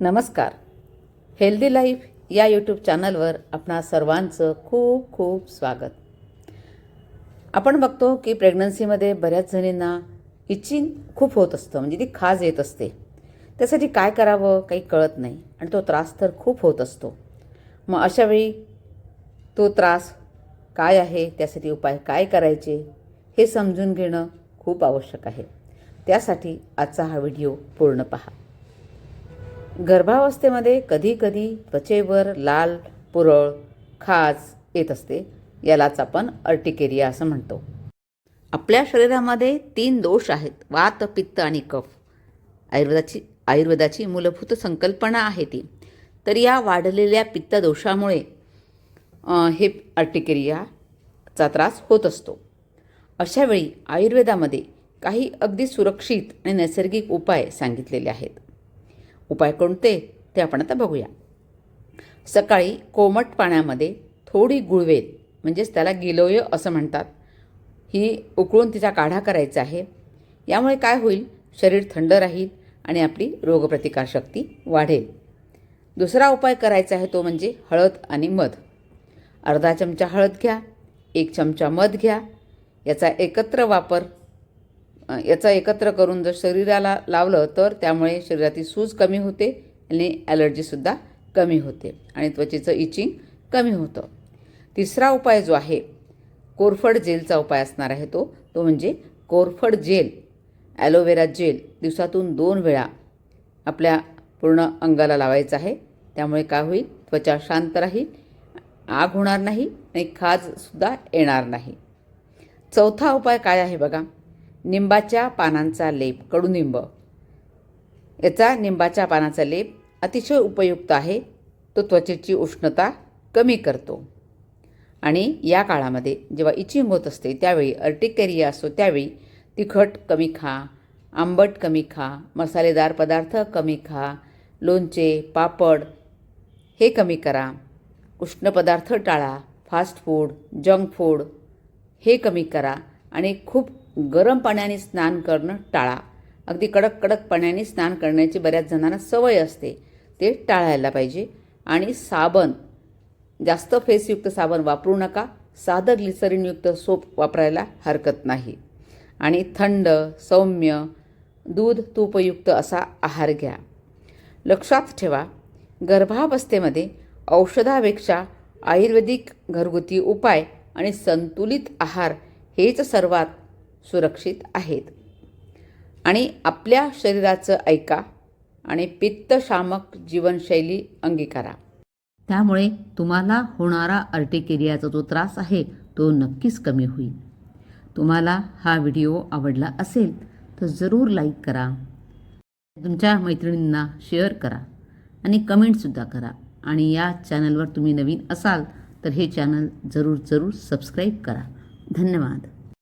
नमस्कार. Healthy life या YouTube चॅनलवर आपणा सर्वांचं खूप खूप स्वागत. आपण बघतो की प्रेग्नन्सीमध्ये बऱ्याच जणींना इचिंग खूप होत असतं म्हणजे ती खाज येत असते. त्यासाठी काय करावं काही कळत नाही आणि तो त्रास तर खूप होत असतो. मग अशावेळी तो त्रास काय आहे त्यासाठी उपाय काय करायचे हे समजून घेणं खूप आवश्यक आहे. त्यासाठी आजचा हा व्हिडिओ पूर्ण पहा. गर्भावस्थेमध्ये कधीकधी त्वचेवर लाल पुरळ खाज येत असते. यालाच आपण अर्टिकेरिया असं म्हणतो. आपल्या शरीरामध्ये तीन दोष आहेत. वात पित्त आणि कफ. आयुर्वेदाची आयुर्वेदाची मूलभूत संकल्पना आहे ती. तर या वाढलेल्या पित्त दोषामुळे हे अर्टिकेरियाचा त्रास होत असतो. अशावेळी आयुर्वेदामध्ये काही अगदी सुरक्षित आणि नैसर्गिक उपाय सांगितलेले आहेत. उपाय कोणते ते आपण आता बघूया. सकाळी कोमट पाण्यामध्ये थोडी गुळवेल म्हणजेच त्याला गिलोय असं म्हणतात ही उकळून तिचा काढा करायचा आहे. यामुळे काय होईल? शरीर थंड राहील आणि आपली रोगप्रतिकारशक्ती वाढेल. दुसरा उपाय करायचा आहे तो म्हणजे हळद आणि मध. अर्धा चमचा हळद घ्या एक चमचा मध घ्या याचा एकत्र वापर याचा एकत्र करून जर शरीराला लावलं तर त्यामुळे शरीरातील सूज कमी होते आणि ॲलर्जीसुद्धा कमी होते आणि त्वचेचं इचिंग कमी होतं. तिसरा उपाय जो आहे कोरफड जेलचा उपाय असणार आहे तो. तो म्हणजे कोरफड जेल ॲलोवेरा जेल दिवसातून दोन वेळा आपल्या पूर्ण अंगाला लावायचं आहे. त्यामुळे काय होईल? त्वचा शांत राहील आग होणार नाही आणि खाजसुद्धा येणार नाही. चौथा उपाय काय आहे बघा? निंबाच्या पानांचा लेप कडुनिंब. याचा निंबाच्या पानाचा लेप अतिशय उपयुक्त आहे. तो त्वचेची उष्णता कमी करतो. आणि या काळामध्ये जेव्हा इचिंग होत असते त्यावेळी अर्टिकेरिया असतो त्यावेळी तिखट कमी खा आंबट कमी खा मसालेदार पदार्थ कमी खा लोणचे पापड हे कमी करा. उष्ण पदार्थ टाळा फास्ट फूड जंक फूड हे कमी करा. आणि खूप गरम पाण्याने स्नान करणं टाळा. अगदी कडक कडक पाण्याने स्नान करण्याची बऱ्याच जणांना सवय असते. ते टाळायला पाहिजे. आणि साबण जास्त फेसयुक्त साबण वापरू नका. साधं ग्लिसरीनयुक्त सोप वापरायला हरकत नाही. आणि थंड सौम्य दूध तूपयुक्त असा आहार घ्या. लक्षात ठेवा गर्भावस्थेमध्ये औषधापेक्षा आयुर्वेदिक घरगुती उपाय आणि संतुलित आहार हेच सर्वात सुरक्षित आहेत. आणि आपल्या शरीराचं ऐका आणि पित्तशामक जीवनशैली अंगीकारा. त्यामुळे तुम्हाला होणारा अर्टिकेरियाचा जो त्रास आहे तो नक्कीच कमी होईल. तुम्हाला हा व्हिडिओ आवडला असेल तर जरूर लाईक करा. तुमच्या मैत्रिणींना शेअर करा आणि कमेंटसुद्धा करा. आणि या चॅनलवर तुम्ही नवीन असाल तर हे चॅनल जरूर जरूर सबस्क्राईब करा. धन्यवाद.